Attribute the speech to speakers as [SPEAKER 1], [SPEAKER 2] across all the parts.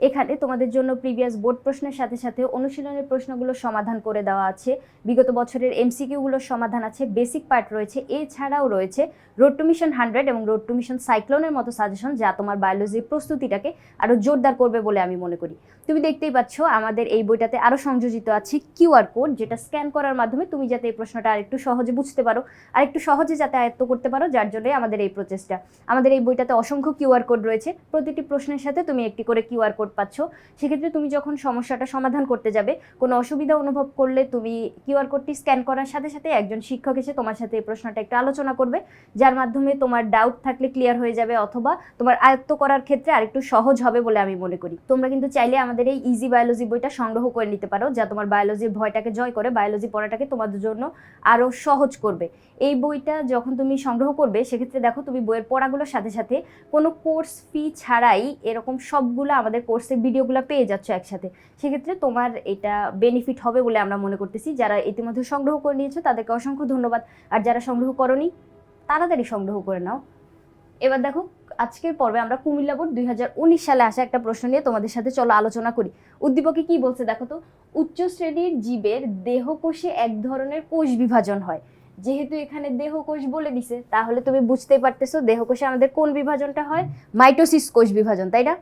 [SPEAKER 1] এখানে তোমাদের জন্য প্রিভিয়াস বোর্ড প্রশ্নের সাথে সাথে অনুশীলনের প্রশ্নগুলো সমাধান করে দেওয়া আছে। বিগত বছরের এমসিকিউগুলোর সমাধান আছে বেসিক পার্ট রয়েছে, এছাড়াও রয়েছে রোড টু মিশন হান্ড্রেড এবং রোড টু মিশন সাইক্লোনের মতো সাজেশন যা তোমার বায়োলজির প্রস্তুতিটাকে আরও জোরদার করবে বলে আমি মনে করি। তুমি দেখতেই পাচ্ছ আমাদের এই বইটাতে আরও সংযোজিত আছে কিউআর কোড যেটা স্ক্যান করার মাধ্যমে তুমি যাতে এই প্রশ্নটা আরেকটু সহজে বুঝতে পারো আর একটু সহজে যাতে আয়ত্ত করতে পারো, যার জন্যই আমাদের এই প্রচেষ্টা আমাদের এই বইটাতে অসংখ্য কিউআর কোড রয়েছে। প্রতিটি প্রশ্নের সাথে তুমি একটি করে কিউআর কোড পাচ্ছ, সেক্ষেত্রে তুমি যখন সমস্যাটা সমাধান করতে যাবে, কোনো অসুবিধা অনুভব করলে তুমি কিউআর কোডটি স্ক্যান করার সাথে সাথে একজন শিক্ষক এসে তোমার সাথে এই প্রশ্নটা একটু আলোচনা করবে, যার মাধ্যমে তোমার ডাউট থাকলে ক্লিয়ার হয়ে যাবে অথবা তোমার আয়ত্ত করার ক্ষেত্রে আরেকটু সহজ হবে বলে আমি মনে করি। তোমরা কিন্তু চাইলে আমাদের এই ইজি বায়োলজি বইটা সংগ্রহ করে নিতে পারো, যা তোমার বায়োলজির ভয়টাকে জয় করে বায়োলজি পড়াটাকে তোমাদের জন্য আরও সহজ করবে। এই বইটা যখন তুমি সংগ্রহ করবে, সেক্ষেত্রে দেখো তুমি বইয়ের পড়াগুলোর সাথে সাথে কোনো কোর্স ফি ছাড়াই এরকম সবগুলো আমাদের কোর্সের ভিডিওগুলো পেয়ে যাচ্ছ একসাথে, সেক্ষেত্রে তোমার এটা বেনিফিট হবে বলে আমরা মনে করতেছি। যারা ইতিমধ্যে সংগ্রহ করে নিয়েছো, তাদেরকে অসংখ্য ধন্যবাদ। আর যারা সংগ্রহ করনি, তাড়াতাড়ি সংগ্রহ করে নাও। এবার দেখো, আজকের পর্বে আমরা কুমিল্লা বোর্ড দুই সালে আসা একটা প্রশ্ন নিয়ে তোমাদের সাথে চলো আলোচনা করি। উদ্দীপকে কি বলছে দেখো তো, উচ্চ শ্রেণির জীবের দেহকোষে এক ধরনের কোষ বিভাজন হয়। যেহেতু এখানে দেহকোষ বলে দিছে, তাহলে তুমি বুঝতেই পারতেছো দেহকোষে আমাদের কোন বিভাজনটা হয়? মাইটোসিস কোষ বিভাজন, তাই না?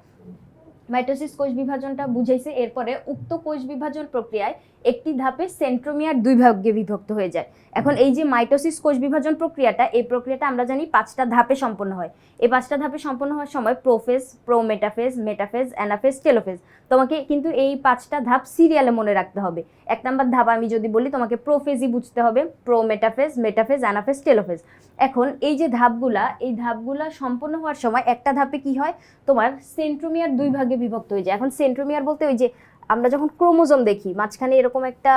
[SPEAKER 1] মাইটোসিস কোষ বিভাজনটা বুঝাইছে, এরপরে উক্ত কোষ বিভাজন প্রক্রিয়ায় একটি ধাপে সেন্ট্রোমিয়ার দুই ভাগে বিভক্ত হয়ে যায়। এখন এই যে মাইটোসিস কোষ বিভাজন প্রক্রিয়াটা, এই প্রক্রিয়াটা আমরা জানি পাঁচটা ধাপে সম্পন্ন হয়। এই পাঁচটা ধাপে সম্পন্ন হওয়ার সময় prophase, prometaphase, metaphase, anaphase, telophase. তোমাকে কিন্তু এই পাঁচটা ধাপ সিরিয়ালে মনে রাখতে হবে। এক নাম্বার ধাপ আমি যদি বলি, তোমাকে প্রোফেজই বুঝতে হবে, প্রোমেটাফেজ, মেটাফেজ, অ্যানাফেজ, টেলোফেজ। এখন এই যে ধাপগুলা, এই ধাপগুলা সম্পন্ন হওয়ার সময় একটা ধাপে কি হয়? তোমার সেন্ট্রোমিয়ার দুই ভাগে বিভক্ত হয়ে যায়। এখন সেন্ট্রোমিয়ার বলতে ওই যে আমরা যখন ক্রোমোজোম দেখি, মাঝখানে এরকম একটা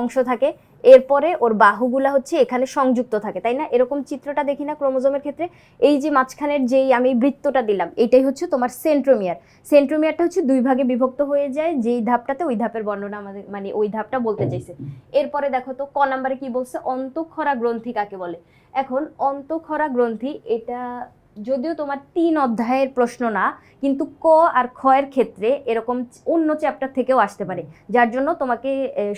[SPEAKER 1] অংশ থাকে, এরপরে ওর বাহুগুলা হচ্ছে এখানে সংযুক্ত থাকে, তাই না? এরকম চিত্রটা দেখি না ক্রোমোজোমের ক্ষেত্রে। এই যে মাঝখানের যেই আমি বৃত্তটা দিলাম, এটাই হচ্ছে তোমার সেন্ট্রোমিয়ার সেন্ট্রোমিয়ারটা হচ্ছে দুই ভাগে বিভক্ত হয়ে যায়, যেই ধাপটাতে ওই ধাপের বর্ণনা আমাদের মানে ওই ধাপটা বলতে চাইছে। এরপরে দেখো তো ক নাম্বারে কি বলছে? অন্তঃক্ষরা গ্রন্থি কাকে বলে? এখন অন্তঃক্ষরা গ্রন্থি, এটা যদিও তোমার তিন অধ্যায়ের প্রশ্ন না, কিন্তু ক আর খয়ের ক্ষেত্রে এরকম অন্য চ্যাপ্টার থেকেও আসতে পারে। যার জন্য তোমাকে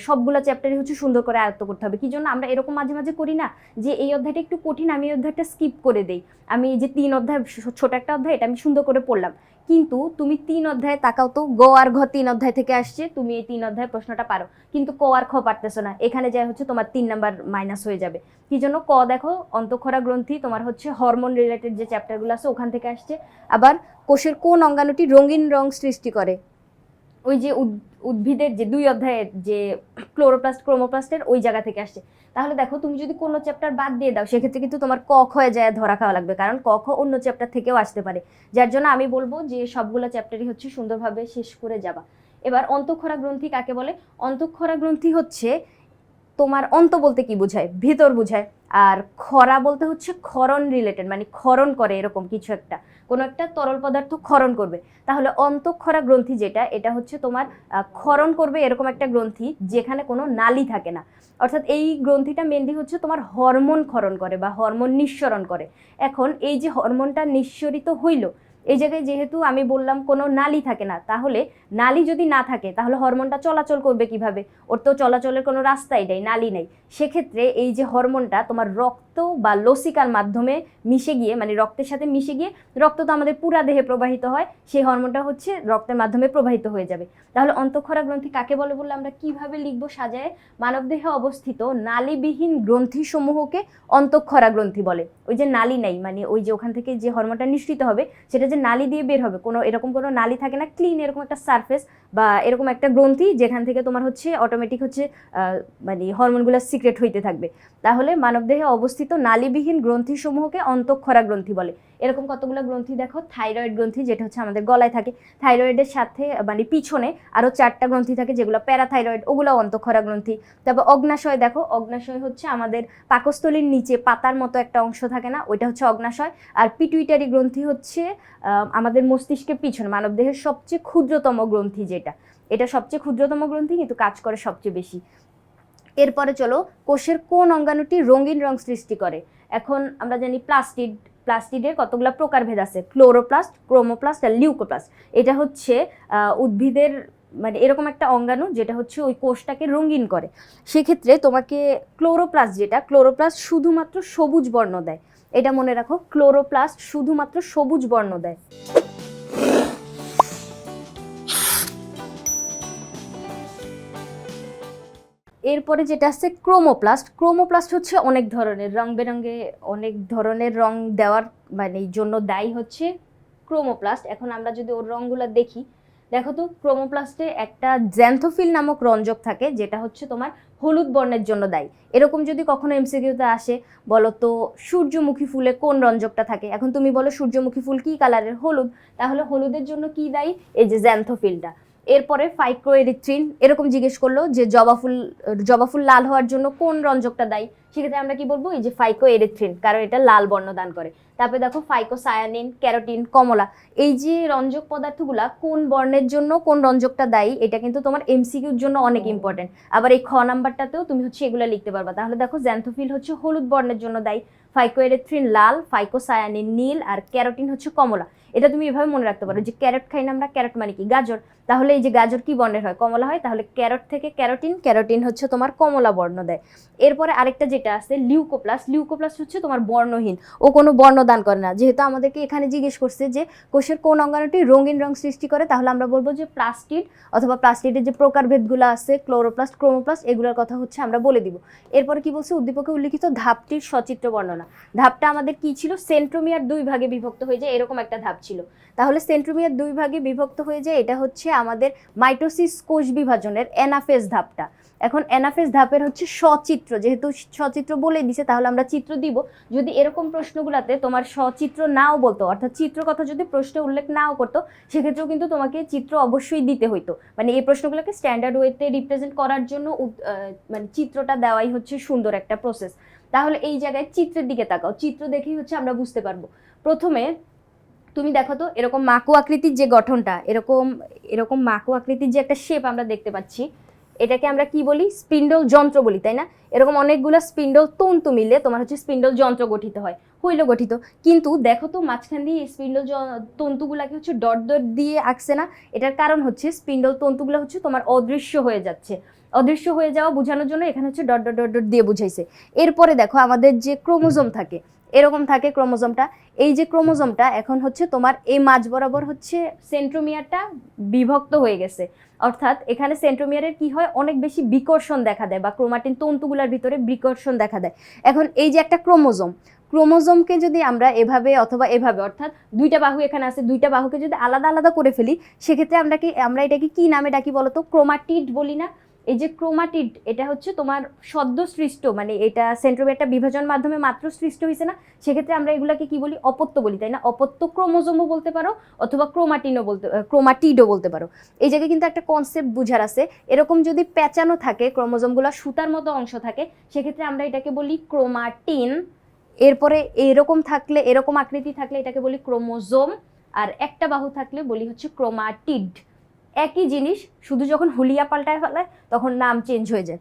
[SPEAKER 1] সবগুলো চ্যাপ্টারই হচ্ছে সুন্দর করে আয়ত্ত করতে হবে। কি জন্য? আমরা এরকম মাঝে মাঝে করি না যে এই অধ্যায়টা একটু কঠিন, আমি এই অধ্যায়টা স্কিপ করে দেই। আমি যে তিন অধ্যায়, ছোট একটা অধ্যায়, এটা আমি সুন্দর করে পড়লাম। কিন্তু তুমি তিন অধ্যায় তাকাও তো, গ আর ঘ তিন অধ্যায় থেকে আসছে, তুমি এই তিন অধ্যায় প্রশ্নটা পারো। কিন্তু ক আর খ পারতেছো না, এখানে যাই হচ্ছে তোমার তিন নাম্বার মাইনাস হয়ে যাবে। কি জন্য? ক দেখো, অন্তঃক্ষরা গ্রন্থি, তোমার হচ্ছে হরমোন রিলেটেড যে চ্যাপ্টারগুলো আছে, ওখান থেকে আসছে। আবার কোষের কোন অঙ্গাণুটি রঙিন রং সৃষ্টি করে? ওই যে উদ্ভিদের যে দুই অধ্যায়ের যে ক্লোরোপ্লাস্ট, ক্রোমোপ্লাস্টের ওই জায়গা থেকে আসছে। তাহলে দেখো, তুমি যদি কোনো চ্যাপ্টার বাদ দিয়ে দাও, সেক্ষেত্রে কিন্তু তোমার ক হয়ে যায় ধরা খাওয়া লাগবে। কারণ ক, খ অন্য চ্যাপ্টার থেকেও আসতে পারে। যার জন্য আমি বলব যে সবগুলো চ্যাপ্টারই হচ্ছে সুন্দরভাবে শেষ করে যাবা। এবার অন্তঃক্ষরা গ্রন্থি কাকে বলে? অন্তঃক্ষরা গ্রন্থি হচ্ছে তোমার অন্ত বলতে কি বোঝায়? ভিতর বোঝায়। আর খরা বলতে হচ্ছে ক্ষরণ রিলেটেড মানে ক্ষরণ করে এরকম কিছু একটা। কোনো একটা তরল পদার্থ ক্ষরণ করবে। তাহলে অন্তঃক্ষরা গ্রন্থি যেটা, এটা হচ্ছে তোমার ক্ষরণ করবে এরকম একটা গ্রন্থি যেখানে কোনো নালি থাকে না। অর্থাৎ এই গ্রন্থিটা মেনলি হচ্ছে তোমার হরমোন ক্ষরণ করে বা হরমোন নিঃসরণ করে। এখন এই যে হরমোনটা নিঃসরিত হইল এই জায়গায় যেহেতু আমি বললাম কোনো নালি থাকে না, তাহলে নালি যদি না থাকে, তাহলে হরমোনটা চলাচল করবে কীভাবে? ওর তো চলাচলের কোনো রাস্তাই নেই, নালি নেই। সেক্ষেত্রে এই যে হরমোনটা, তোমার রক্ত বা লসিকার মাধ্যমে মিশে গিয়ে মানে রক্তের সাথে মিশে গিয়ে রক্ত তো আমাদের পুরা দেহে প্রবাহিত হয়, সেই হরমোনটা হচ্ছে রক্তের মাধ্যমে প্রবাহিত হয়ে যাবে। তাহলে অন্তঃক্ষরা গ্রন্থি কাকে বলে বললে আমরা কীভাবে লিখব সাজায়? মানবদেহে অবস্থিত নালীবিহীন গ্রন্থিসমূহকে অন্তঃক্ষরা গ্রন্থি বলে। ওই যে নালী নাই মানে ওই যে ওখান থেকে যে হরমোনটা নিঃসৃত হবে, সেটা যে নালী দিয়ে বের হবে, কোনো এরকম কোনো নালী থাকে না, ক্লিন এরকম একটা সারফেস বা এরকম একটা গ্রন্থি যেখান থেকে তোমার হচ্ছে অটোমেটিক হচ্ছে মানে হরমোনগুলো সিক্রেট হইতে থাকবে। তাহলে মানবদেহে অবস্থিত নালীবিহীন গ্রন্থিসমূহকে অন্তঃক্ষরা গ্রন্থি বলে। এরকম কতগুলো গ্রন্থি দেখো? থাইরয়েড গ্রন্থি, যেটা হচ্ছে আমাদের গলায় থাকে। থাইরয়েডের সাথে মানে পিছনে আরও চারটা গ্রন্থি থাকে, যেগুলো প্যারাথাইরয়েড ওগুলো অন্তঃক্ষরা গ্রন্থি। তারপর অগ্নাশয় দেখো, অগ্নাশয় হচ্ছে আমাদের পাকস্থলীর নিচে পাতার মতো একটা অংশ থাকে না, ওইটা হচ্ছে অগ্নাশয়। আর পিটুইটারি গ্রন্থি হচ্ছে আমাদের মস্তিষ্কের পিছনে, মানবদেহের সবচেয়ে ক্ষুদ্রতম গ্রন্থি যেটা। এটা সবচেয়ে ক্ষুদ্রতম গ্রন্থি, কিন্তু কাজ করে সবচেয়ে বেশি। এরপরে চলো কোষের কোন অঙ্গাণুটি রঙিন রং সৃষ্টি করে? এখন আমরা জানি প্লাস্টিড, প্লাস্টিডের কতগুলো প্রকারভেদ আছে? ক্লোরোপ্লাস্ট, ক্রোমোপ্লাস্ট আর লিউকোপ্লাস্ট। এটা হচ্ছে উদ্ভিদের মানে এরকম একটা অঙ্গাণু যেটা হচ্ছে ওই কোষটাকে রঙিন করে। সেক্ষেত্রে তোমাকে ক্লোরোপ্লাস্ট যেটা, ক্লোরোপ্লাস্ট শুধুমাত্র সবুজ বর্ণ দেয়। এটা মনে রাখো, ক্লোরোপ্লাস্ট শুধুমাত্র সবুজ বর্ণ দেয়। এরপরে যেটা আছে ক্রোমোপ্লাস্ট। ক্রোমোপ্লাস্ট হচ্ছে অনেক ধরনের রং বেরঙে, অনেক ধরনের রং দেওয়ার মানে জন্য দায়ী হচ্ছে ক্রোমোপ্লাস্ট। এখন আমরা যদি ওর রঙগুলো দেখি, দেখো তো ক্রোমোপ্লাস্টে একটা জ্যান্থোফিল নামক রঞ্জক থাকে, যেটা হচ্ছে তোমার হলুদ বর্ণের জন্য দায়ী। এরকম যদি কখনো এমসিকিউতে আসে, বলো তো সূর্যমুখী ফুলে কোন রঞ্জকটা থাকে? এখন তুমি বলো সূর্যমুখী ফুল কী কালারের হলুদ। তাহলে হলুদের জন্য কি দায়ী? এই যে জ্যান্থোফিলটা এরপরে ফাইক্রোএরিথ্রিন এরকম জিজ্ঞেস করল যে জবা ফুল জবা ফুল লাল হওয়ার জন্য কোন রঞ্জকটা দায়ী? সেক্ষেত্রে আমরা কি বলব, এই যে ফাইকো এরিথ্রিন কারণ এটা লাল বর্ণ দান করে। তারপরে দেখো ফাইকোসায়ানিন, ক্যারোটিন, কমলা, এই যে রঞ্জক পদার্থগুলা কোন বর্ণের জন্য কোন রঞ্জকটা দায়ী, এটা কিন্তু তোমার এমসিকিউর জন্য অনেক ইম্পর্টেন্ট আবার এই খ নাম্বারটাতেও তুমি হচ্ছে এগুলো লিখতে পারবা। তাহলে দেখো জ্যান্থোফিল হচ্ছে হলুদ বর্ণের জন্য দায়ী। ফাইকোএরিথ্রিন লাল, ফাইকোসায়ানিন নীল আর ক্যারোটিন হচ্ছে কমলা। এটা তুমি এভাবে মনে রাখতে পারো যে ক্যারট খাই না আমরা, ক্যারট মানে কি? গাজর। তাহলে এই যে গাজর কি বর্ণের হয়? কমলা হয়। তাহলে ক্যারট থেকে ক্যারোটিন ক্যারোটিন হচ্ছে তোমার কমলা বর্ণ দেয়। এরপরে আরেকটা যেটা আছে, লিউকোপ্লাস। লিউকোপ্লাস হচ্ছে তোমার বর্ণহীন। ও কোনো বর্ণ দান করে না। যেহেতু আমাদেরকে এখানে জিজ্ঞেস করছে যে কোষের কোন অঙ্গাণুটি রঙিন রং সৃষ্টি করে, তাহলে আমরা বলব যে প্লাস্টিড অথবা প্লাস্টিডের যে প্রকারভেদগুলো আছে, ক্লোরোপ্লাস্ট, ক্রোমোপ্লাস্ট, এগুলোর কথা হচ্ছে আমরা বলে দিব। এরপরে কি বলছে? উদ্দীপকে উল্লিখিত ধাপটির সচিত্র বর্ণনা। ধাপটা আমাদের কি ছিল? সেন্ট্রোমিয়ার দুই ভাগে বিভক্ত হয়ে যায়, এরকম একটা ধাপ ছিল। তাহলে সেন্ট্রোমিয়ার দুই ভাগে বিভক্ত হয়ে যায়, এটা হচ্ছে আমাদের মাইটোসিস কোষ বিভাজনের এনাফেজ ধাপটা। এখন এনাফেজ ধাপের হচ্ছে সচিত্র, যেহেতু সচিত্র বলে দিছে, তাহলে আমরা চিত্র দিব। যদি এরকম প্রশ্নগুলোতে তোমার সচিত্র নাও বলতো, অর্থাৎ চিত্র কথা যদি প্রশ্নে উল্লেখ নাও করতো, সেক্ষেত্রেও কিন্তু তোমাকে চিত্র অবশ্যই দিতে হইতো। মানে এই প্রশ্নগুলোকে স্ট্যান্ডার্ড ওয়েতে রিপ্রেজেন্ট করার জন্য মানে চিত্রটা দেওয়াই হচ্ছে সুন্দর একটা প্রসেস তাহলে এই জায়গায় চিত্রের দিকে তাকাও। চিত্র দেখেই হচ্ছে আমরা বুঝতে পারব। প্রথমে তুমি দেখো তো, এরকম মাকু আকৃতির যে গঠনটা, এরকম এরকম মাকু আকৃতির যে একটা শেপ আমরা দেখতে পাচ্ছি, এটাকে আমরা কি বলি? স্পিন্ডল যন্ত্র বলি, তাই না? এরকম অনেকগুলো স্পিন্ডল তন্তু মিলে তোমার হচ্ছে স্পিন্ডল যন্ত্র গঠিত হয়, হইল গঠিত। কিন্তু দেখো তো, মাঝখান দিয়ে স্পিন্ডল তন্তুগুলাকে হচ্ছে ডট ডট দিয়ে আঁকছে না। এটার কারণ হচ্ছে স্পিন্ডল তন্তুগুলো হচ্ছে তোমার অদৃশ্য হয়ে যাচ্ছে। অদৃশ্য হয়ে যাওয়া বোঝানোর জন্য এখানে হচ্ছে ডট ডট ডট ডট দিয়ে বুঝাইছে। এরপরে দেখো আমাদের যে ক্রোমোজোম থাকে, এরকম থাকে ক্রোমোজোমটা। এই যে ক্রোমোজোমটা এখন হচ্ছে তোমার এই মাঝ বরাবর হচ্ছে সেন্ট্রোমিয়ারটা বিভক্ত হয়ে গেছে। অর্থাৎ এখানে সেন্ট্রোমিয়ারের কি হয়? অনেক বেশি বিকর্ষণ দেখা দেয় বা ক্রোমাটিন তন্তুগুলার ভিতরে বিকর্ষণ দেখা দেয়। এখন এই যে একটা ক্রোমোজোম, ক্রোমোজোমকে যদি আমরা এভাবে অথবা এভাবে, অর্থাৎ দুইটা বাহু এখানে আছে, দুইটা বাহুকে যদি আলাদা আলাদা করে ফেলি, সেক্ষেত্রে আমরা কি, আমরা এটাকে কি নামে ডাকি বলতো? ক্রোমাটিড বলি না? এই যে ক্রোমাটিড, এটা হচ্ছে তোমার সদ্য সৃষ্ট মানে এটা সেন্ট্রোমিয়ারটা বিভাজন মাধ্যমে মাত্র সৃষ্ট হয়েছে না? সেক্ষেত্রে আমরা এগুলাকে কি বলি? অপত্য বলি, তাই না? অপত্য ক্রোমোজোমও বলতে পারো অথবা ক্রোমাটিনও বলতে ক্রোমাটিডও বলতে পারো। এই জায়গায় কিন্তু একটা কনসেপ্ট বুঝার আছে। এরকম যদি পেঁচানো থাকে, ক্রোমোজোমগুলো সুতার মতো অংশ থাকে, সেক্ষেত্রে আমরা এটাকে বলি ক্রোমাটিন। এরপরে এরকম থাকলে, এরকম আকৃতি থাকলে এটাকে বলি ক্রোমোজোম। আর একটা বাহু থাকলে বলি হচ্ছে ক্রোমাটিড। একই জিনিস, শুধু যখন হুলিয়া পাল্টায় ফেলায় তখন নাম চেঞ্জ হয়ে যায়।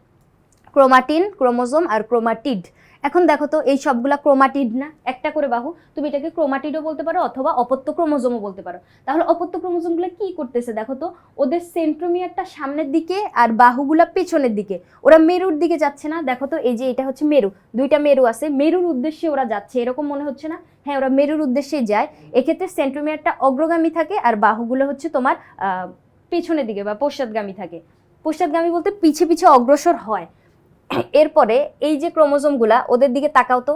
[SPEAKER 1] ক্রোমাটিন, ক্রোমোজোম আর ক্রোমাটিড। এখন দেখো তো, এই সবগুলা ক্রোমাটিড না? একটা করে বাহু, তুমি এটাকে ক্রোমাটিডও বলতে পারো অথবা অপত্য ক্রোমোজোমও বলতে পারো। তাহলে অপত্য ক্রোমোজোমগুলো কি করতেছে দেখো তো, ওদের সেন্ট্রোমিয়ারটা সামনের দিকে আর বাহুগুলা পেছনের দিকে। ওরা মেরুর দিকে যাচ্ছে না? দেখো তো, এই যে এটা হচ্ছে মেরু, দুইটা মেরু আছে। মেরুর উদ্দেশ্যে ওরা যাচ্ছে, এরকম মনে হচ্ছে না? হ্যাঁ ওরা মেরুর উদ্দেশ্যে যায়। এক্ষেত্রে সেন্ট্রোমিয়ারটা অগ্রগামী থাকে আর বাহুগুলো হচ্ছে তোমার পেছনের দিকে বা পশ্চাৎগামী থাকে। পশ্চাৎগামী বলতে পিছে পিছে অগ্রসর হয়। এরপরে এই যে ক্রোমোজোমগুলা, ওদের দিকে তাকাও তো।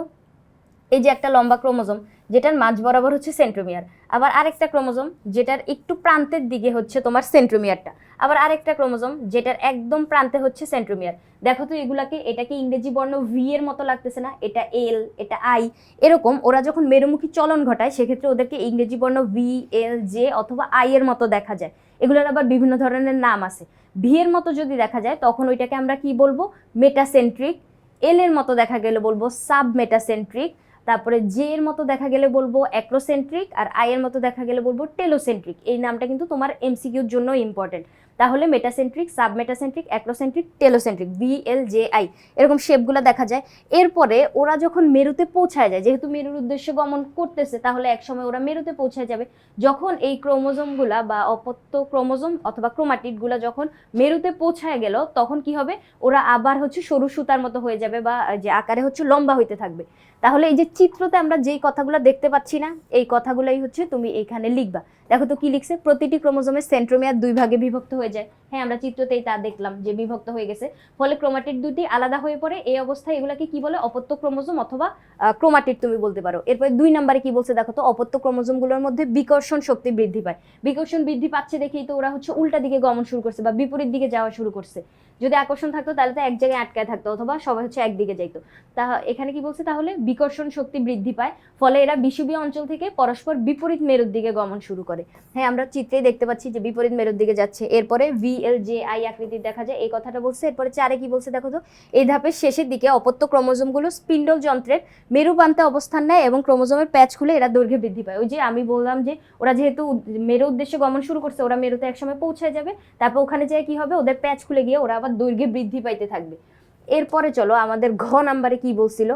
[SPEAKER 1] এই যে একটা লম্বা ক্রোমোজোম, যেটার মাঝ বরাবর হচ্ছে সেন্ট্রোমিয়ার। আবার আরেকটা ক্রোমোজোম, যেটার একটু প্রান্তের দিকে হচ্ছে তোমার সেন্ট্রোমিয়ারটা। আবার আরেকটা ক্রোমোজোম, যেটার একদম প্রান্তে হচ্ছে সেন্ট্রোমিয়ার। দেখো তো এগুলাকে, এটাকে ইংরেজি বর্ণ ভি এর মতো লাগতেছে না, এটা এল এটা আই এরকম ওরা যখন মেরুমুখী চলন ঘটায়, সেক্ষেত্রে ওদেরকে ইংরেজি বর্ণ ভি এল জে অথবা আই এর মতো দেখা যায়। এগুলোর আবার বিভিন্ন ধরনের নাম আছে। ভি এর মতো যদি দেখা যায়, তখন ওইটাকে আমরা কি বলব? মেটাসেন্ট্রিক এল এর মতো দেখা গেলে বলব সাব মেটাসেন্ট্রিক তারপরে জে এর মতো দেখা গেলে বলব অ্যাক্রোসেন্ট্রিক আর আই এর মতো দেখা গেলে বলব টেলোসেন্ট্রিক এই নামটা কিন্তু তোমার এমসিকিউর জন্য ইম্পর্টেন্ট তাহলে metacentric submetacentric acrocentric telocentric V L J I এরকম শেপগুলো দেখা যায়। এরপরে ওরা যখন মেরুতে পৌঁছায় যায়, যেহেতু মেরুর উদ্দেশ্যে গমন করতেছে, তাহলে একসময় ওরা মেরুতে পৌঁছায় যাবে। যখন এই ক্রোমোজোমগুলা বা অপত্য ক্রোমোজোম অথবা ক্রোমাটিডগুলা যখন মেরুতে পৌঁছায় গেল, তখন কি হবে? ওরা আবার হচ্ছে সরু সুতার মতো হয়ে যাবে বা যে আকারে হচ্ছে লম্বা হইতে থাকবে। তাহলে এই যে চিত্রতে আমরা যেই কথাগুলো দেখতে পাচ্ছি না, এই কথাগুলোই হচ্ছে তুমি এখানে লিখবা। দেখো তো কি লিখছে? প্রতিটি ক্রোমোজোমের সেন্ট্রোমিয়ার দুই ভাগে বিভক্ত হয়ে যায়। হ্যাঁ আমরা চিত্রতেই তা দেখলাম যে বিভক্ত হয়ে গেছে। ফলে ক্রোমাটিড দুটি আলাদা হয়ে পড়ে। এই অবস্থায় এগুলাকে কি বলে? অপত্য ক্রোমোজোম অথবা ক্রোমাটিড তুমি বলতে পারো। এরপরে দুই নম্বরে কি বলছে দেখো তো? অপত্য ক্রোমোজোমগুলোর মধ্যে বিকর্ষণ শক্তি বৃদ্ধি পায়। বিকর্ষণ বৃদ্ধি পাচ্ছে দেখেই তো ওরা হচ্ছে উল্টা দিকে গমন শুরু করছে বা বিপরীত দিকে যাওয়া শুরু করছে। যদি আকর্ষণ থাকতো, তাহলে তো এক জায়গায় আটকায় থাকতো অথবা সবাই হচ্ছে একদিকে যাইতো। তা এখানে কি বলছে? তাহলে বিকর্ষণ শক্তি বৃদ্ধি পায়, ফলে এরা বিষুবীয় অঞ্চল থেকে পরস্পর বিপরীত মেরুর দিকে গমন শুরু করে। হ্যাঁ আমরা চিত্রেই দেখতে পাচ্ছি যে বিপরীত মেরুর দিকে যাচ্ছে। এরপরে ভি এল জে আই আকৃতির দেখা যায়, এই কথাটা বলছে। এরপরে চারে কি বলছে দেখো তো? এই ধাপের শেষের দিকে অপত্য ক্রোমোজোমগুলো স্পিন্ডল যন্ত্রের মেরু প্রান্তে অবস্থান নেয় এবং ক্রোমোজোমের প্যাচ খুলে এরা দৈর্ঘ্যে বৃদ্ধি পায়। ওই যে আমি বললাম যে ওরা যেহেতু মেরু উদ্দেশ্যে গমন শুরু করছে, ওরা মেরুতে একসময় পৌঁছায় যাবে। তারপর ওখানে যেয়ে কি হবে? ওদের প্যাচ খুলে গিয়ে ওরা আবার দৈর্ঘ্যে বৃদ্ধি পাইতে থাকবে। এরপরে চলো আমাদের ঘ নাম্বারে কি বলছিল?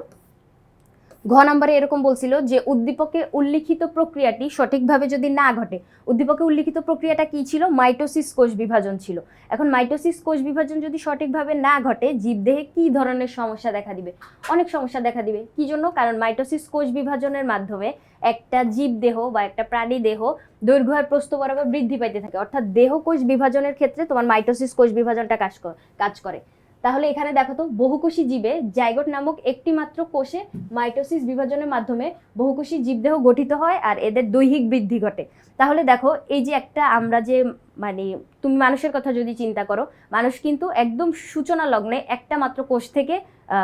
[SPEAKER 1] ঘ নাম্বারে এরকম বলছিল যে উদ্দীপকে উল্লিখিত প্রক্রিয়াটি সঠিকভাবে যদি না ঘটে, উদ্দীপকে উল্লিখিত প্রক্রিয়াটা কি ছিল? মাইটোসিস কোষ বিভাজন ছিল। এখন মাইটোসিস কোষ বিভাজন যদি সঠিকভাবে না ঘটে, জীবদেহে কি ধরনের সমস্যা দেখা দিবে? অনেক সমস্যা দেখা দিবে। কি জন্য? কারণ মাইটোসিস কোষ বিভাজনের মাধ্যমে একটা জীবদেহ বা একটা প্রাণী দেহ দৈর্ঘ্য আর বরাবর বৃদ্ধি পাইতে থাকে। অর্থাৎ দেহ কোষ বিভাজনের ক্ষেত্রে তোমার মাইটোসিস কোষ বিভাজনটা কাজ কাজ করে। তাহলে এখানে দেখো তো, বহুকোষী জীবে জাইগোট নামক একটি মাত্র কোষে মাইটোসিস বিভাজনের মাধ্যমে বহুকোষী জীবদেহ গঠিত হয় আর এদের দৈহিক বৃদ্ধি ঘটে। তাহলে দেখো, এই যে একটা আমরা যে মানে তুমি মানুষের কথা যদি চিন্তা করো, মানুষ কিন্তু একদম সূচনা লগ্নে একটা মাত্র কোষ থেকে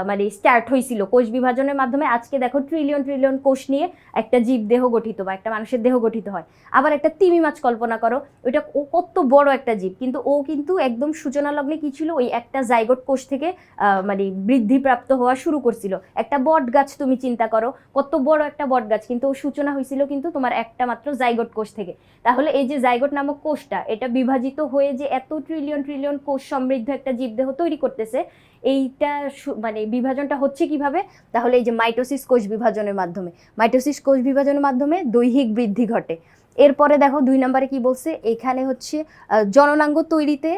[SPEAKER 1] মানে স্টার্ট হয়েছিল কোষ বিভাজনের মাধ্যমে আজকে দেখো ট্রিলিয়ন ট্রিলিয়ন কোষ নিয়ে একটা জীব দেহ গঠিত বা একটা মানুষের দেহ গঠিত হয়। আবার একটা তিমি মাছ কল্পনা করো, ওইটা ও কত বড় একটা জীব, কিন্তু ও কিন্তু একদম সূচনা লগ্নে কি ছিল? ওই একটা জাইগোট কোষ থেকে মানে বৃদ্ধিপ্রাপ্ত হওয়া শুরু করছিল। একটা বট গাছ তুমি চিন্তা করো, কত বড় একটা বট গাছ, কিন্তু ও সূচনা হয়েছিল কিন্তু তোমার একটা মাত্র জাইগোট কোষ থেকে। তাহলে এই যে জাইগোট নামক কোষটা এটা বিভাজিত হয়ে যে এত ট্রিলিয়ন ট্রিলিয়ন কোষ সমৃদ্ধ একটা জীবদেহ তৈরি করতেছে, এইটা মানে বিভাজনটা হচ্ছে কীভাবে? তাহলে এই যে মাইটোসিস কোষ বিভাজনের মাধ্যমে। মাইটোসিস কোষ বিভাজনের মাধ্যমে দৈহিক বৃদ্ধি ঘটে। এরপরে দেখো দুই নম্বরে কি বলছে? এখানে হচ্ছে জননাঙ্গ তৈরিতে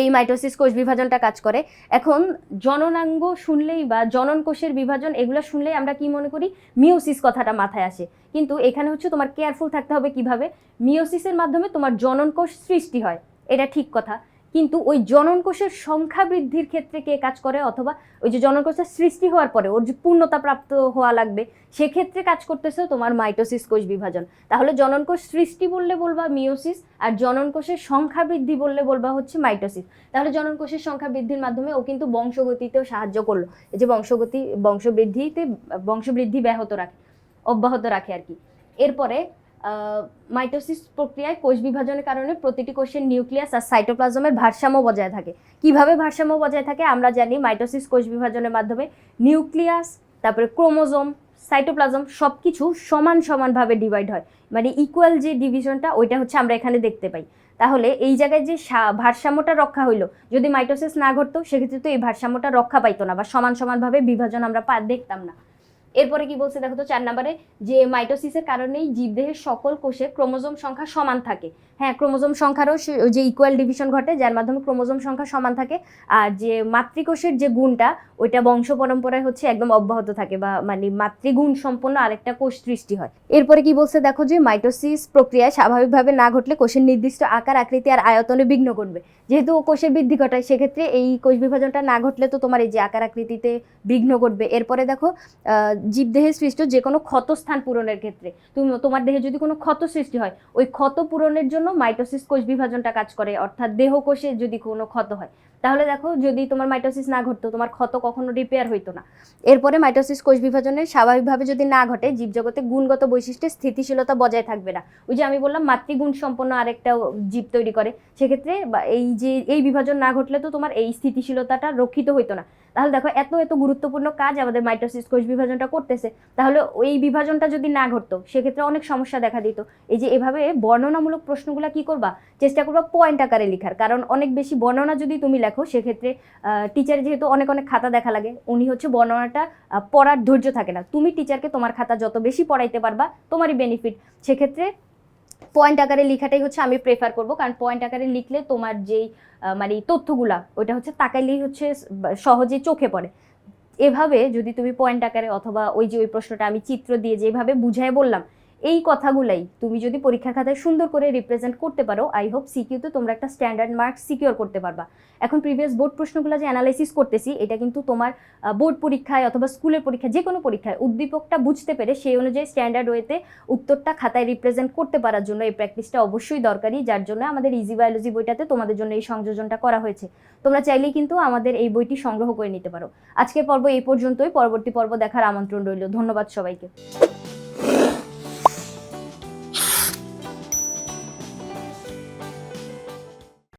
[SPEAKER 1] এই মাইটোসিস কোষ বিভাজনটা কাজ করে। এখন জননাঙ্গ শুনলেই বা জনন কোষের বিভাজন এগুলো শুনলেই আমরা কি মনে করি? মিওসিস কথাটা মাথায় আসে। কিন্তু এখানে হচ্ছে তোমার কেয়ারফুল থাকতে হবে কীভাবে? মিওসিসের মাধ্যমে তোমার জনন কোষ সৃষ্টি হয়। এটা ঠিক কথা। কিন্তু ওই জনন কোষের সংখ্যা বৃদ্ধির ক্ষেত্রে কে কাজ করে? অথবা ওই যে জনন কোষের সৃষ্টি হওয়ার পরে ওর যে পূর্ণতা প্রাপ্ত হওয়া লাগবে, সেক্ষেত্রে কাজ করতেছে তোমার মাইটোসিস কোষ বিভাজন। তাহলে জনন কোষ সৃষ্টি বললে বলবা মিওসিস আর জনন কোষের সংখ্যা বৃদ্ধি বললে বলবা হচ্ছে মাইটোসিস। তাহলে জনন কোষের সংখ্যা বৃদ্ধির মাধ্যমে ও কিন্তু বংশগতিতেও সাহায্য করল। এই যে বংশগতি, বংশবৃদ্ধিতে, বংশবৃদ্ধি ব্যাহত রাখে, অব্যাহত রাখে আর কি। এরপরে মাইটোসিস প্রক্রিয়ায় কোষ বিভাজনের কারণে প্রতিটি কোষের নিউক্লিয়াস আর সাইটোপ্লাজমের ভারসাম্য বজায় থাকে। কীভাবে ভারসাম্য বজায় থাকে আমরা জানি মাইটোসিস কোষ বিভাজনের মাধ্যমে নিউক্লিয়াস, তারপরে ক্রোমোজোম সাইটোপ্লাজম সব কিছু সমান সমানভাবে ডিভাইড হয়। মানে ইকুয়াল যে ডিভিশনটা ওইটা হচ্ছে আমরা এখানে দেখতে পাই। তাহলে এই জায়গায় যে ভারসাম্যটা রক্ষা হইল, যদি মাইটোসিস না ঘটতো, সেক্ষেত্রে তো এই ভারসাম্যটা রক্ষা পাইতো না বা সমান সমানভাবে বিভাজন আমরা দেখতাম না। এরপরে কি বলছে দেখো তো, চার নম্বরে, যে মাইটোসিসের কারণেই জীবদেহের সকল কোষে ক্রোমোজোম সংখ্যা সমান থাকে। হ্যাঁ ক্রোমোজোম সংখ্যারও যে ইকুয়াল ডিভিশন ঘটে, যার মাধ্যমে ক্রোমোজোম সংখ্যা সমান থাকে। আর যে মাতৃকোষের যে গুণটা, ওইটা বংশ পরম্পরায় হচ্ছে একদম অব্যাহত থাকে বা মানে মাতৃগুণ সম্পন্ন আরেকটা কোষ সৃষ্টি হয়। এরপরে কি বলছে দেখো যে, মাইটোসিস প্রক্রিয়ায় স্বাভাবিকভাবে না ঘটলে কোষের নির্দিষ্ট আকার, আকৃতি আর আয়তনে বিঘ্ন ঘটবে। যেহেতু কোষের বৃদ্ধি ঘটায়, সেক্ষেত্রে এই কোষ বিভাজনটা না ঘটলে তো তোমার এই যে আকার, আকৃতিতে বিঘ্ন ঘটবে। এরপরে দেখো জীবদেহে সৃষ্ট যে কোনো ক্ষতস্থান পূরণের ক্ষেত্রে। তুমি, তোমার দেহে যদি কোনো ক্ষত সৃষ্টি হয়, ওই ক্ষত পূরণের জন্য মাইটোসিস কোষ বিভাজনটা কাজ করে, অর্থাৎ দেহকোষে যদি কোনো ক্ষত হয়। তাহলে দেখো যদি তোমার মাইটোসিস না ঘটতো, তোমার ক্ষত কখনো রিপেয়ার হইতো না। এরপরে মাইটোসিস কোষ বিভাজনের স্বাভাবিকভাবে যদি না ঘটে, জীবজগতে গুণগত বৈশিষ্ট্যে স্থিতিশীলতা বজায় থাকবে না। ওই যে আমি বললাম, মাতৃগুণ সম্পন্ন আরেকটা জীব তৈরি করে, সেক্ষেত্রে এই যে, এই বিভাজন না ঘটলে তো তোমার এই স্থিতিশীলতাটা রক্ষিত হইতো না। তাহলে দেখো, এত এত গুরুত্বপূর্ণ কাজ আমাদের মাইটোসিস কোষ বিভাজনটা করতেছে। তাহলে ওই বিভাজনটা যদি না ঘটতো, সেক্ষেত্রে অনেক সমস্যা দেখা দিত। এই যে, এভাবে বর্ণনামূলক প্রশ্নগুলো কি করবা? চেষ্টা করবা পয়েন্ট আকারে লেখার। কারণ অনেক বেশি বর্ণনা যদি তুমি লেখো সেক্ষেত্রে টিচার যেহেতু অনেক অনেক খাতা দেখা লাগে, উনি হচ্ছে বর্ণনাটা পড়ার ধৈর্য থাকে না। তুমি টিচারকে তোমার খাতা যত বেশি পড়াইতে পারবা, তোমারই বেনিফিট সেক্ষেত্রে পয়েন্ট আকারে লেখাটাই হচ্ছে আমি প্রেফার করব, কারণ পয়েন্ট আকারে লিখলে তোমার যেই মানে তথ্যগুলা, ওইটা হচ্ছে তাকাইলেই হচ্ছে সহজে চোখে পড়ে। এভাবে যদি তুমি পয়েন্ট আকারে অথবা ওই যে ওই প্রশ্নটা আমি চিত্র দিয়ে যেভাবে বুঝাই বললাম এই কথাগুলাই তুমি যদি পরীক্ষার খাতায় সুন্দর করে রিপ্রেজেন্ট করতে পারো আই হোপ সিকিউতে তোমরা একটা স্ট্যান্ডার্ড মার্কস সিকিউর করতে পারবা। এখন প্রিভিয়াস বোর্ড প্রশ্নগুলো যে অ্যানালাইসিস করতেছি, এটা কিন্তু তোমার বোর্ড পরীক্ষায় অথবা স্কুলের পরীক্ষায় যে কোনো পরীক্ষায় উদ্দীপকটা বুঝতে পেরে সেই অনুযায়ী স্ট্যান্ডার্ড ওয়েতে উত্তরটা খাতায় রিপ্রেজেন্ট করতে পারার জন্য এই প্র্যাকটিসটা অবশ্যই দরকারি, যার জন্য আমাদের ইজি বায়োলজি বইটাতে তোমাদের জন্য এই সংযোজনটা করা হয়েছে। তোমরা চাইলেই কিন্তু আমাদের এই বইটি সংগ্রহ করে নিতে পারো। আজকের পর্ব এই পর্যন্তই, পরবর্তী পর্ব দেখার আমন্ত্রণ রইল। ধন্যবাদ সবাইকে।